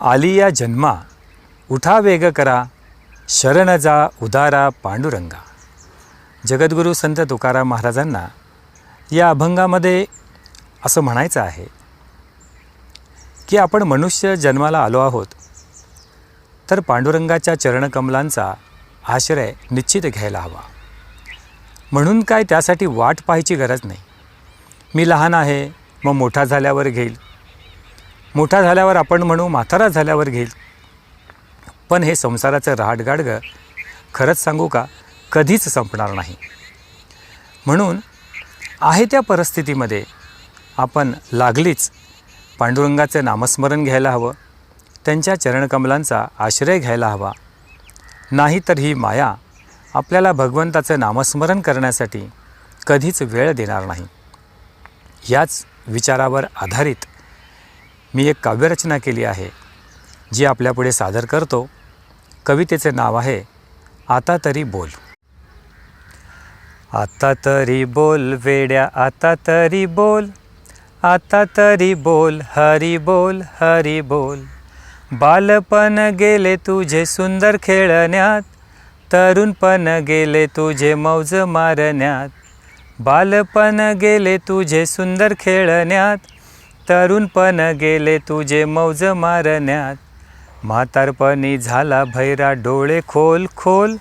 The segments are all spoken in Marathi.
आलिया जन्मा. उठा वेग करा. शरण जा उदारा पांडुरंगा. जगद्गुरू संत तुकाराम महाराजांना या अभंगामध्ये असं म्हणायचं आहे की आपण मनुष्य जन्माला आलो आहोत तर पांडुरंगाच्या चरणकमलांचा आश्रय निश्चित घ्यायला हवा. म्हणून काय त्यासाठी वाट पाहायची गरज नाही. मी लहान आहे मग मोठा झाल्यावर घेईल. मोठा झाल्यावर आपण म्हणू म्हातारा झाल्यावर घेईल. पण हे संसाराचं रहाटगाडगं खरंच सांगू का? कधीच संपणार नाही. म्हणून आहे त्या परिस्थितीमध्ये आपण लागलीच पांडुरंगाचं नामस्मरण घ्यायला हवं त्यांच्या चरणकमलांचा आश्रय घ्यायला हवा. नाही तर ही माया आपल्याला भगवंताचं नामस्मरण करण्यासाठी कधीच वेळ देणार नाही. याच विचारावर आधारित मी एक काव्यरचना केली आहे जी आपल्यापुढे सादर करतो. कवितेचे नाव आहे आता तरी बोल. आता तरी बोल वेड्या आता तरी बोल. आता तरी बोल हरी बोल हरी बोल. बालपण गेले तुझे सुंदर खेळण्यात तरुणपण गेले तुझे मौज मारण्यात. बालपण गेले तुझे सुंदर खेळण्यात तरुणपण गेले तुझे मौज मारण्यात. म्हातारपणी झाला भैरा डोळे खोल खोल.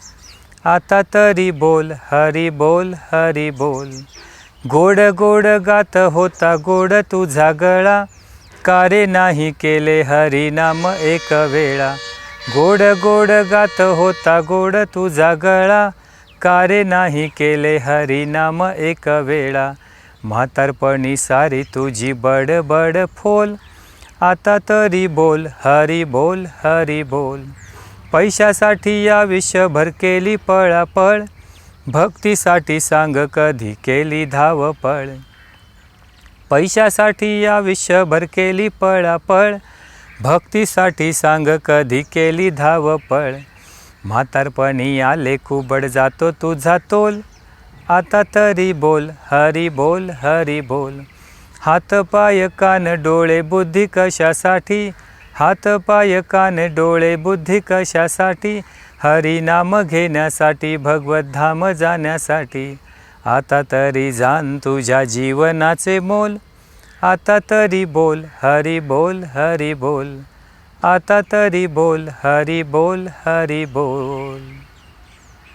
आता तरी बोल हरी बोल हरी बोल. गोड गोड गात होता गोड तुझा गळा. कारे नाही केले हरी नाम एक वेळा. गोड गोड गात होता गोड तुझा गळा. कारे नाही केले हरी नाम एक वेळा. म्हातारपणी सारी तुझी बड बड फोल. आता तरी बोल हरी बोल हरी बोल. पैशासाठी या आयुष्यभर केली पळापळ. भक्तीसाठी सांग कधी केली धावपळ. पैशासाठी या आयुष्यभर केली पळापळ. भक्तीसाठी सांग कधी केली धावपळ. म्हातारपणी आले कुबड जातो तुझा तोल. आता तरी बोल हरी बोल हरी बोल. हात पाय कान डोळे बुद्धी कशासाठी? हात पाय कान डोळे बुद्धी कशासाठी? हरी नाम घेण्यासाठी भगवत धाम जाण्यासाठी. आता तरी जाण तुझ्या जीवनाचे मोल. आता तरी बोल हरी बोल हरी बोल. आता तरी बोल हरी बोल हरी बोल.